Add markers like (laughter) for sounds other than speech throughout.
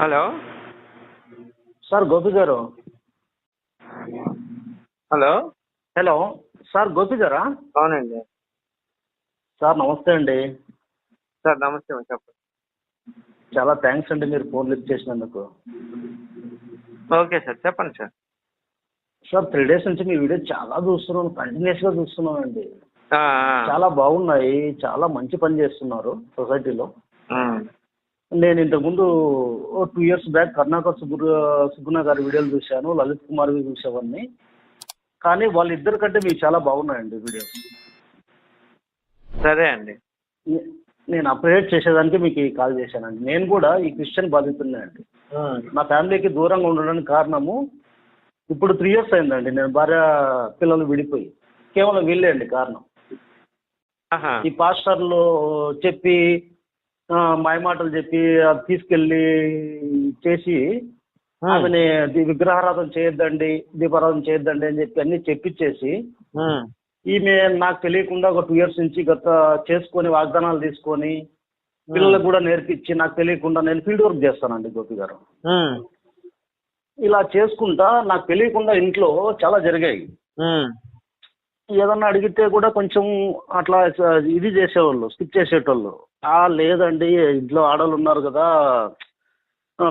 Hello? Sir Gopi గారు. Hello? Hello sir Gopi గారా? అవునండి. సార్ నమస్తే అండి. సార్ నమస్తే చెప్పండి. చాలా థ్యాంక్స్ అండి మీరు ఫోన్ లిఫ్ట్ చేసినందుకు. ఓకే సార్ చెప్పండి సార్. సార్ త్రీ డేస్ నుంచి మీ వీడియో చాలా చూస్తున్నాను కంటిన్యూస్గా చూస్తున్నాను అండి. చాలా బాగున్నాయి చాలా మంచి పని చేస్తున్నారు సొసైటీలో. నేను ఇంతకుముందు two years back Karnakar Subbu Subbunna గారి వీడియోలు చూశాను లలిత్ కుమార్వి చూసేవాడిని. కానీ వాళ్ళిద్దరి కంటే మీకు చాలా బాగున్నాయండి వీడియోస్. సరే అండి. నేను అప్డేట్ చేసేదానికి మీకు కాల్ చేశానండి. నేను కూడా ఈ క్రిస్టియన్ బాధితున్నాయండి నా ఫ్యామిలీకి దూరంగా ఉండడానికి కారణము ఇప్పుడు త్రీ ఇయర్స్ అయిందండి. నేను భార్య పిల్లలు విడిపోయి. కేవలం వీళ్ళే అండి కారణం. ఈ పాస్టర్లు చెప్పి మాయమాటలు చెప్పి అది తీసుకెళ్ళి చేసి ఆమెని విగ్రహారాధన చేయొద్దండి దీపారాధన చేయొద్దండి అని చెప్పి అన్ని చెప్పించేసి ఉమ్. ఈమె నాకు తెలియకుండా ఒక టూ ఇయర్స్ నుంచి గత చేసుకొని వాగ్దానాలు తీసుకొని పిల్లలకు కూడా నేర్పించి నాకు తెలియకుండా నేను ఫీల్డ్ వర్క్ చేస్తానండి గోపి గారు. ఇలా చేసుకుంటా నాకు తెలియకుండా ఇంట్లో చాలా జరిగాయి. ఏదన్నా అడిగితే కూడా కొంచెం అట్లా ఇది చేసేవాళ్ళు స్కిప్ చేసేటోళ్ళు లేదండి ఇంట్లో ఆడవాళ్ళు ఉన్నారు కదా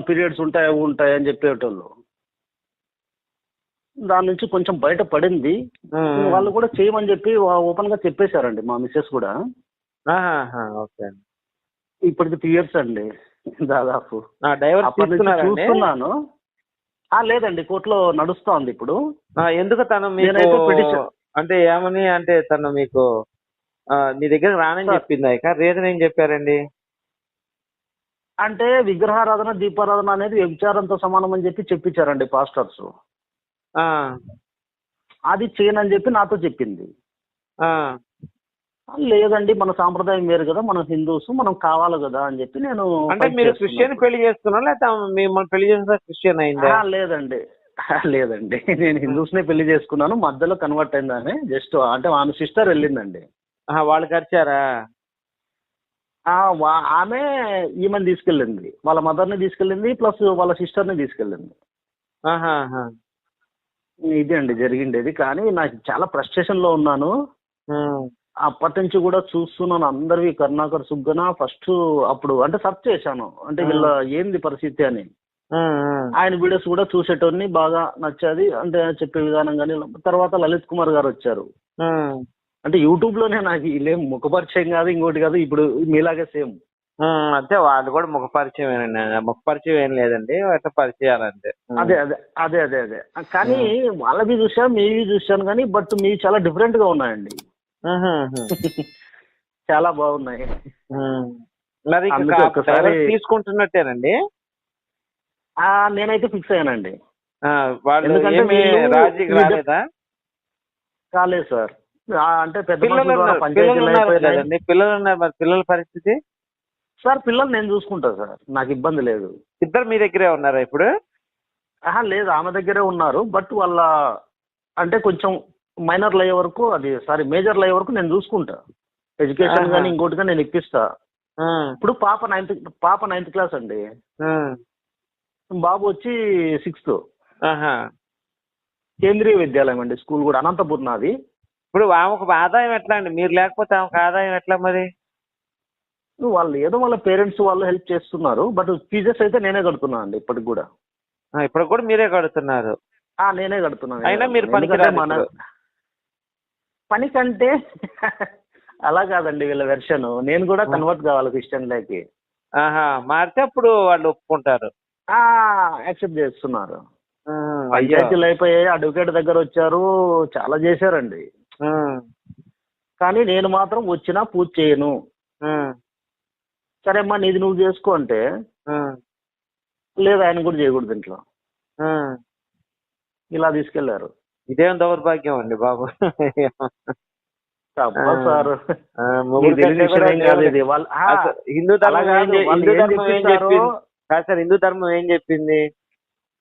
పీరియడ్స్ ఉంటాయి అవి ఉంటాయి అని చెప్పేటోళ్ళు. దాని నుంచి కొంచెం బయట పడింది. వాళ్ళు కూడా చేయమని చెప్పి ఓపెన్గా చెప్పేశారండి మా మిస్సెస్ కూడా. ఓకే ఇప్పటికి త్రీ ఇయర్స్ అండి దాదాపు. చూస్తున్నాను. ఆ లేదండి కోర్టులో నడుస్తా ఉంది ఇప్పుడు ఎందుకు తను అంటే ఏమని అంటే తను మీకు మీ దగ్గర రానని. చెప్పింది ఇక రీజన్ ఏం చెప్పారండి? అంటే విగ్రహారాధన దీపారాధన అనేది వ్యభిచారంతో సమానం అని చెప్పి చెప్పించారండి పాస్టర్స్. ఆ, అది చేయనని చెప్పి నాతో చెప్పింది. ఆ, లేదండి మన సాంప్రదాయం వేరు కదా. మనం హిందూస్ మనం కావాలి కదా అని చెప్పి నేను అంటే fight మీరు చేస్తున్నాను. క్రిస్టియన్ పెళ్ళి చేసుకున్నారా లేకపోతే మిమ్మల్ని పెళ్ళి చేసిన క్రిస్టియన్ అయిందా? ఆ, లేదండి. ఆ, లేదండి. నేను హిందూస్ నే పెళ్ళి చేసుకున్నాను. మధ్యలో కన్వర్ట్ అయిందని జస్ట్ అంటే ఆమె సిస్టర్ వెళ్ళిందండి. వాళ్ళు వా- ఆమె ఈమెను తీసుకెళ్ళింది. వాళ్ళ మదర్ని తీసుకెళ్ళింది ప్లస్ వాళ్ళ సిస్టర్ని తీసుకెళ్ళింది. ఇది అండి జరిగిండేది. కానీ నాకు చాలా ఫ్రస్ట్రేషన్లో ఉన్నాను అప్పటి నుంచి కూడా చూస్తున్నాను అందరివి కరుణాకర్ సుగ్గన. ఫస్ట్ అప్పుడు అంటే సెర్చ్ చేశాను. అంటే వీళ్ళ ఏంది పరిస్థితి అని. ఆయన వీడియోస్ కూడా చూసేటోని బాగా నచ్చేది. అంటే చెప్పే విధానం కానీ తర్వాత లలిత్ కుమార్ గారు వచ్చారు. అంటే యూట్యూబ్లోనే నాకు వీళ్ళేం ముఖపరిచయం కాదు ఇంకోటి కాదు ఇప్పుడు మీలాగే సేమ్. అంతే వాళ్ళు కూడా ముఖ పరిచయం ముఖ పరిచయం ఏం లేదండి అట్లా పరిచయాలంతే. ఉమ్. అదే అదే అదే అదే అదే. కానీ వాళ్ళవి చూసాను మీవి చూశాను కానీ బట్ మీవి చాలా డిఫరెంట్గా ఉన్నాయండి. చాలా బాగున్నాయి. మరి డైవర్స్ తీసుకుంటున్నట్టేనండి? నేనైతే ఫిక్స్ అయ్యానండి. వాళ్ళు రాజీకి రాలేదా? కాలేదు సార్. అంటే పెద్ద పిల్లలు ఉన్నారు పిల్లలు పంచాయతీలు ఉన్నారు అయిపోయినాయి. కదండి. పిల్లలు ఉన్నారు మరి. పిల్లల పరిస్థితి? సార్ పిల్లలు నేను చూసుకుంటా సార్. నాకు ఇబ్బంది లేదు. ఇద్దరు మీ దగ్గరే ఉన్నారా ఇప్పుడు? ఆహా లేదు. ఆమె దగ్గరే ఉన్నారు. బట్ వాళ్ళ అంటే కొంచెం మైనర్లు అయ్యే వరకు అది సారీ మేజర్లు అయ్యే వరకు నేను చూసుకుంటా. ఎడ్యుకేషన్. కానీ ఇంకోటి కానీ నేను ఇప్పిస్తా ఇప్పుడు పాప నైన్త్ పాప నైన్త్ క్లాస్ అండి. బాబు వచ్చి సిక్స్త్. కేంద్రీయ విద్యాలయం అండి స్కూల్ కూడా అనంతపురం నాది. ఇప్పుడు ఆమెకు ఆదాయం ఎట్లా అండి మీరు లేకపోతే ఆమెకు ఆదాయం ఎట్లా మరి? వాళ్ళు ఏదో వాళ్ళ పేరెంట్స్ వాళ్ళు హెల్ప్ చేస్తున్నారు బట్ ఫీజెస్ అయితే నేనే కడుతున్నా అండి ఇప్పటికి కూడా. ఇప్పుడు కూడా మీరే కడుతున్నారు. ఆ నేనే కడుతున్నాను అయినా మీరు ఇప్పుడు. పని కంటే (laughs) అలా కాదండి వీళ్ళ వెర్షన్. నేను కూడా. కన్వర్ట్ కావాలి క్రిస్టియన్లోకి ఆహా మారితే అప్పుడు వాళ్ళు ఒప్పుకుంటారు. ఆ యాక్సెప్ట్ చేస్తున్నారు. పంచాయతీలు అయిపోయాయి అడ్వకేట్ దగ్గర వచ్చారు చాలా చేశారండి. కానీ నేను మాత్రం వచ్చినా పూజ చేయను. సరే అమ్మా నీది నువ్వు చేసుకో అంటే లేదు ఆయన కూడా చేయకూడదు ఇంట్లో. ఇలా తీసుకెళ్ళారు. ఇదేం దౌర్భాగ్యం అండి బాబు. సార్. హిందూ ధర్మం ఏం హిందూ ధర్మం చెప్పింది? కాదు సార్ హిందూ ధర్మం ఏం చెప్పింది?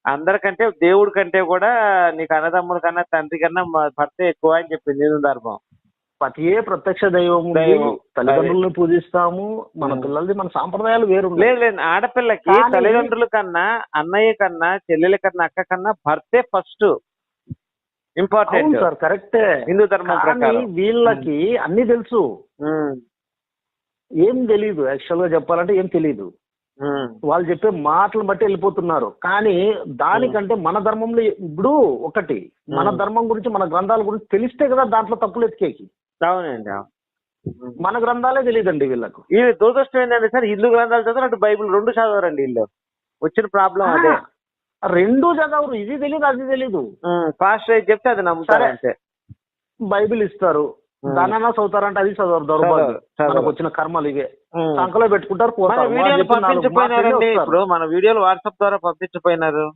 అందరికంటే దేవుడి కంటే కూడా నీకు అన్నదమ్ముల కన్నా తండ్రి కన్నా భర్త ఎక్కువ అని చెప్పింది హిందూ ధర్మం. పతియే ప్రత్యక్ష దైవం. తల్లిదండ్రులను పూజిస్తాము. మన. పిల్లలది మన సాంప్రదాయాలు వేరు లేదు లేదు ఆడపిల్లకి తల్లిదండ్రుల కన్నా అన్నయ్య కన్నా చెల్లెల కన్నా అక్క కన్నా భర్తే ఫస్ట్. ఇంపార్టెంట్. సార్ కరెక్టే. హిందూ ధర్మం ప్రకారం. వీళ్ళకి అన్ని తెలుసు. ఏం తెలియదు యాక్చువల్గా చెప్పాలంటే ఏం తెలియదు వాళ్ళు చెప్పే మాటలు బట్టి వెళ్ళిపోతున్నారు. కానీ దానికంటే మన ధర్మంలో ఇప్పుడు ఒకటి. మన. ధర్మం గురించి మన గ్రంథాల గురించి తెలిస్తే కదా దాంట్లో తప్పులు ఎతికేకి. అవునండి అవును. మన గ్రంథాలే తెలియదండి వీళ్ళకు. ఈ దురదృష్టం ఏంటంటే సార్ హిందూ గ్రంథాలు చదవరు అటు బైబిల్ రెండు చదవరండి వీళ్ళు. వచ్చిన ప్రాబ్లం అదే. రెండు చదవరు. ఇది తెలియదు అది తెలియదు ఫాస్ట్ అయితే చెప్తే అది నమ్ముతారు సరే. అంతే. బైబిల్ ఇస్తారు. దానన్నా చదువుతారంటే అది చదవరు దౌర్భాగ్యం. వచ్చిన కర్మలు ఇవే. సంకలో పెట్టుకుంటారు మన వీడియోలు పంపించిపోయినారండి. ఇప్పుడు మన వీడియోలు వాట్సాప్ ద్వారా పంపించిపోయినారు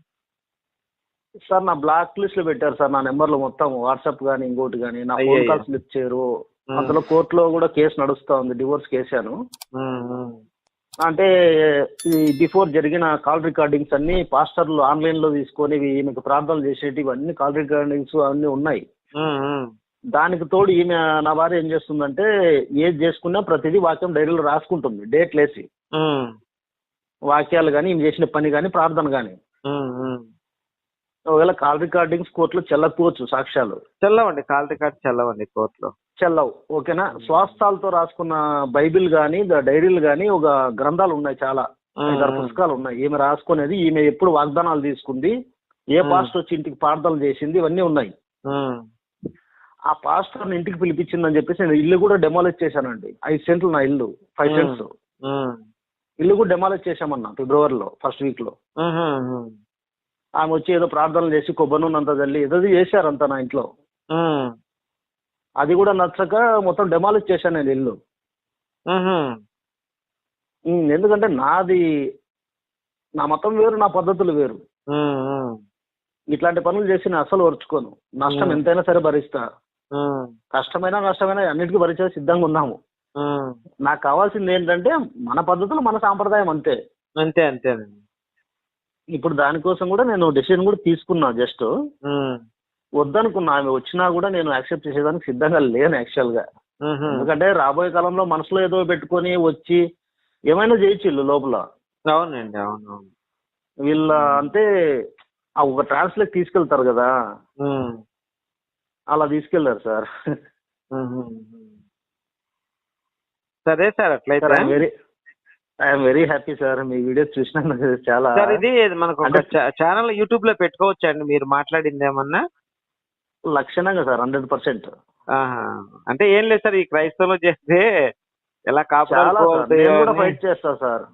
సార్ నా బ్లాక్ లిస్ట్లో పెట్టారు సార్ నా నెంబర్లు మొత్తం వాట్సాప్ గానీ ఇంకోటి గానీ నా ఫోన్. కాల్స్ లిఫ్ట్ చేయరు. అందులో కోర్టులో కూడా కేసు నడుస్తా ఉంది డివోర్స్ కేసాను. అంటే ఈ బిఫోర్ జరిగిన కాల్ రికార్డింగ్స్ అన్ని పాస్టర్లు ఆన్లైన్లో తీసుకొని ఈమెకు ప్రార్థనలు చేసేటివి అన్ని కాల్ రికార్డింగ్స్ అన్ని ఉన్నాయి. దానికి తోడు ఈమె నా భార్య ఏం చేస్తుందంటే ఏది చేసుకున్నా ప్రతిదీ వాక్యం డైరీలో రాసుకుంటుంది డేట్ లేసి ఉమ్, వాక్యాలు కానీ ఈమె చేసిన పని కానీ ప్రార్థన కానీ. ఒకవేళ కాల్ రికార్డింగ్స్ కోర్టులో చెల్లకపోవచ్చు సాక్ష్యాలు. చల్లవండి కాల్ రికార్డ్ చల్లవండి కోర్టులో. చెల్లవు ఓకేనా? స్వాస్థాలతో రాసుకున్న బైబిల్ కానీ డైరీలు కానీ ఒక గ్రంథాలు ఉన్నాయి చాలా. ఐదారు పుస్తకాలు ఉన్నాయి. ఈమె రాసుకునేది ఈమె ఎప్పుడు వాగ్దానాలు తీసుకుంది ఏ. పాస్టర్ వచ్చి ఇంటికి ప్రార్థనలు చేసింది ఇవన్నీ ఉన్నాయి. ఆ. పాస్టర్ ఇంటికి పిలిపించిందని చెప్పేసి నేను ఇల్లు కూడా డెమాలిష్ చేశానండి. ఐదు సెంట్లు నా ఇల్లు ఫైవ్. సెంట్స్. ఇల్లు కూడా డెమాలిష్ చేశామన్నా ఫిబ్రవరిలో ఫస్ట్ వీక్లో. ఆమె వచ్చి ఏదో ప్రార్థనలు చేసి కొబ్బరి నూనె అంతా తల్లి ఏదో చేశారంతా నా ఇంట్లో. అది కూడా నచ్చక మొత్తం డెమాలిష్ చేశాను నేను ఇల్లు. ఎందుకంటే నాది నా మతం వేరు నా పద్ధతులు వేరు. ఇట్లాంటి పనులు చేసి నేను అసలు ఓర్చుకోను. నష్టం. ఎంతైనా సరే భరిస్తా. కష్టమైనా నష్టమైనా అన్నిటికీ భరించే సిద్ధంగా ఉన్నాము. నాకు కావాల్సింది ఏంటంటే మన పద్ధతులు మన సాంప్రదాయం అంతే. అంతే అంతేనండి. ఇప్పుడు దానికోసం కూడా నేను డెసిషన్ కూడా తీసుకున్నా జస్ట్ వద్దనుకున్నా. ఆమె వచ్చినా కూడా నేను యాక్సెప్ట్ చేసేదానికి సిద్ధంగా లేను యాక్చువల్గా. ఎందుకంటే రాబోయే కాలంలో మనసులో ఏదో పెట్టుకొని వచ్చి ఏమైనా చేయొచ్చు లోపల. అవునండి అవును వీళ్ళ అంటే ఆ ఒక ట్రాన్స్లేట్ తీసుకెళ్తారు కదా. అలా తీసుకెళ్ళారు సార్. సరే సార్ అట్లయితే. Sir I'm very happy sir me videos చూసినందుకు చాలా సార్ ఇది మనకు ఛానల్ యూట్యూబ్లో పెట్టుకోవచ్చా అండి మీరు మాట్లాడింది ఏమన్నా లక్షణంగా సార్ హండ్రెడ్ పర్సెంట్. అంటే ఏం లేదు సార్ ఈ క్రైస్తవులు చేస్తే ఎలా కాపురాలు. ఫైట్ చేస్తా సార్.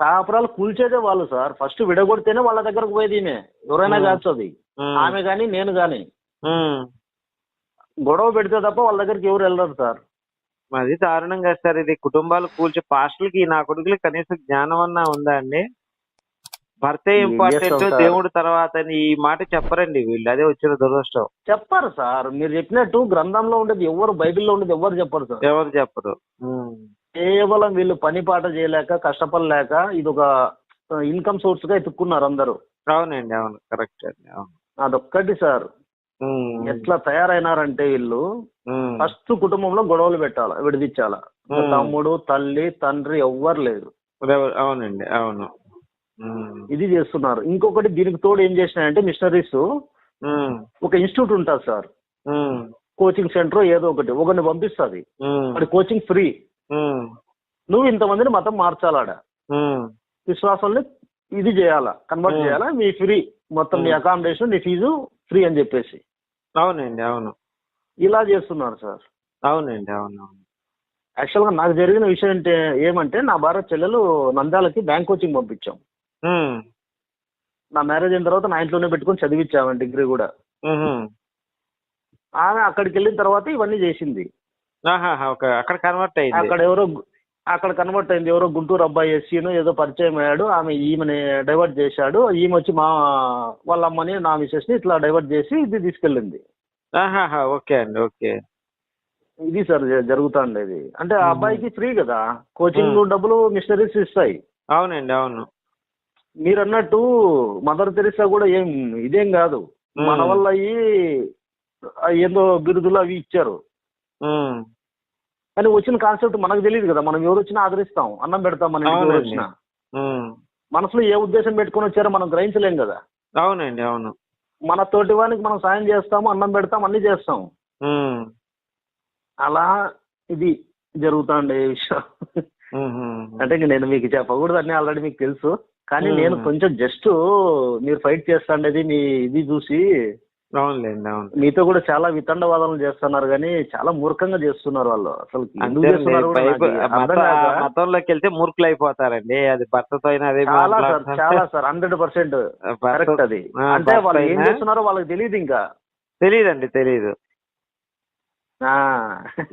కాపురాలు కూల్చేదే వాళ్ళు సార్ ఫస్ట్ విడగొడితేనే వాళ్ళ దగ్గరకు పోయేది ఎవరైనా. కావచ్చు అది ఆమె కానీ నేను కానీ. గొడవ పెడితే తప్ప వాళ్ళ దగ్గరికి ఎవరు వెళ్ళరు సార్ అది దారుణం కదా సార్. ఇది కుటుంబాలు కూల్చి పాస్టర్లకి నా కొడుకులకి కనీసం జ్ఞానం అన్నా ఉందా అండి? భర్తే ఇంపార్టెంట్? దేవుడు తర్వాత అని ఈ మాట చెప్పరండి. వీళ్ళు అదే వచ్చిన దురదృష్టం. చెప్పారు సార్. మీరు చెప్పినట్టు గ్రంథంలో ఉండేది ఎవరు బైబిల్లో ఉండేది ఎవరు చెప్పరు సార్. ఎవరు చెప్పరు. కేవలం వీళ్ళు పని పాట చేయలేక కష్టపడలేక ఇది ఒక ఇన్కమ్ సోర్స్గా ఎత్తుక్కున్నారు అందరూ. అవునండి అవును. కరెక్ట్ అండి అవును. అదొక్కటి సార్. ఎట్లా తయారైనారంటే వీళ్ళు ఫస్ట్ కుటుంబంలో గొడవలు పెట్టాలా విడిదించాలా. మ్మ్. తమ్ముడు తల్లి తండ్రి ఎవ్వరు లేదు అవునండి అవును. ఇది చేస్తున్నారు. ఇంకొకటి దీనికి తోడు ఏం చేసినాయంటే మిషనరీస్. ఒక ఇన్స్టిట్యూట్ ఉంటుంది సార్. కోచింగ్ సెంటర్ ఏదో ఒకటి ఒకరిని పంపిస్తుంది. అది కోచింగ్ ఫ్రీ. నువ్వు ఇంతమందిని మతం మార్చాలాడ? ఉమ్, విశ్వాసాన్ని ఇది చేయాలా కన్వర్ట్. చేయాలా? మీ ఫ్రీ మొత్తం నీ మ్మ్. అకామిడేషన్ నీ ఫీజు ఫ్రీ అని చెప్పేసి. అవునండి అవును. ఇలా చేస్తున్నారు సార్. అవునండి అవును అవును. యాక్చువల్గా నాకు జరిగిన విషయం ఏంటి ఏమంటే నా భార్య చెల్లెలు నంద్యాలకి బ్యాంక్ కోచింగ్ పంపించాం. ఉమ్, నా మ్యారేజ్ అయిన తర్వాత నా ఇంట్లోనే పెట్టుకొని చదివించాము డిగ్రీ కూడా. ఉహు. ఆమె అక్కడికి వెళ్ళిన తర్వాత ఇవన్నీ చేసింది. ఆహాహా, ఓకే. అక్కడ కన్వర్ట్ అయింది. అక్కడ ఎవరో గు- అక్కడ కన్వర్ట్ అయింది ఎవరో గుంటూరు అబ్బాయి ఎస్సీను ఏదో పరిచయం అయ్యాడు ఆమె ఈమెని డైవర్ట్ చేశాడు. ఈమె వచ్చి మా వాళ్ళ అమ్మని నా మిసెస్ని ఇట్లా డైవర్ట్ చేసి ఇది తీసుకెళ్ళింది. ఓకే అండి ఓకే. ఇది సార్ జ- జరుగుతా ఉండేది అంటే ఆ. అబ్బాయికి ఫ్రీ కదా? కోచింగ్. డబ్బులు మిషనరీస్ ఇస్తాయి. అవునండి అవును. మీరు అన్నట్టు మదర్ తెరిసా కూడా ఏం ఇదేం కాదు. మన వల్ల అయ్యి ఏందో బిరుదులు అవి ఇచ్చారు. కానీ వచ్చిన కాన్సెప్ట్ మనకు తెలియదు కదా. మనం ఎవరు వచ్చినా ఆదరిస్తాం. అన్నం పెడతాం మన ఎవరు. వచ్చినా. మనసులో ఏ ఉద్దేశం పెట్టుకొని వచ్చారో మనం గ్రహించలేం కదా. అవునండి అవును. మన తోటి వానికి మనం సాయం చేస్తాము అన్నం పెడతాం అన్ని చేస్తాం. అలా ఇది జరుగుతాండే విషయం. అంటే నేను మీకు చెప్పకూడదు అన్ని ఆల్రెడీ మీకు తెలుసు. కానీ. నేను కొంచెం జస్ట్ మీరు ఫైట్ చేస్తాండేది మీ ఇది చూసి అవునులేండి అవును. మీతో కూడా చాలా వితండవాదాలు చేస్తున్నారు కానీ చాలా మూర్ఖంగా చేస్తున్నారు వాళ్ళు. అసలు ఎందుకు అంతేనండి చేస్తున్నారు కూడా నాకు అర్థం మతంలోకి వెళ్తే మూర్ఖులు అయిపోతారండి. అది భర్తతో అయినా అదే చాలా సార్ చాలా సార్ హండ్రెడ్ పర్సెంట్ భర్త- కరెక్ట్ అది. ఆ, అంటే భర్త వాళ్ళు ఏం అయినా- చేస్తున్నారో వాళ్ళకి తెలియదు ఇంకా. తెలియదండి తెలియదు ఆ.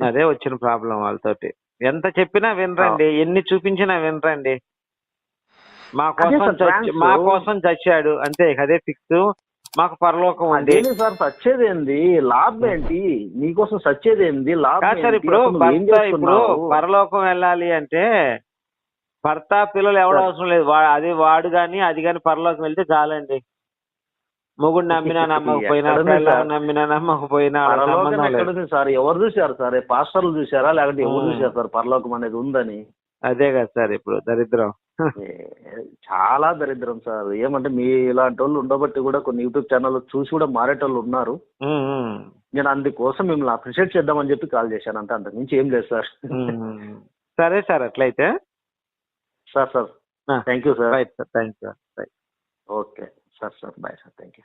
అదే వచ్చిన ప్రాబ్లం వాళ్ళతోటి. ఎంత చెప్పినా వినరండి ఎన్ని చూపించినా వినరండి. మా కోసం సార్, చచ్చి- thanks. మా కోసం చచ్చాడు అంతే అదే ఫిక్స్. మాకు పరలోకం ఉంది. అదేంటి సార్ సచ్చేది ఏంది లాభం ఏంటి? నీకోసం సచ్చేది ఏంది లాభం సార్? ఇప్పుడు భర్త ఇప్పుడు? పరలోకం వెళ్ళాలి అంటే భర్త పిల్లలు ఎవడ సార్. అవసరం లేదు. అది వాడు గాని అది గాని పరలోకం వెళ్తే చాలండి. మొగుడు నమ్మినా (laughs) నమ్మకపోయినా? నమ్మినా నమ్మకపోయినా సార్? ఎవరు చూశారు సార్? పాస్టర్లు చూశారా? లేకపోతే ఎవరు. చూశారు సార్? పరలోకం అనేది ఉందని? అదే కదా సార్ ఇప్పుడు దరిద్రం. చాలా దరిద్రం సార్. ఏమంటే మీ ఇలాంటి వాళ్ళు ఉండబట్టి కూడా కొన్ని యూట్యూబ్ ఛానల్ చూసి కూడా మారేటోళ్ళు ఉన్నారు. నేను అందుకోసం మిమ్మల్ని అప్రిషియేట్ చేద్దామని చెప్పి కాల్ చేశాను. అంతే అంతకు మించి ఏం లేదు సార్. సరే సార్ అట్లయితే. Sir sir. Thank you sir. Right sir thank you right okay. Sir sir. Bye sir. Thank you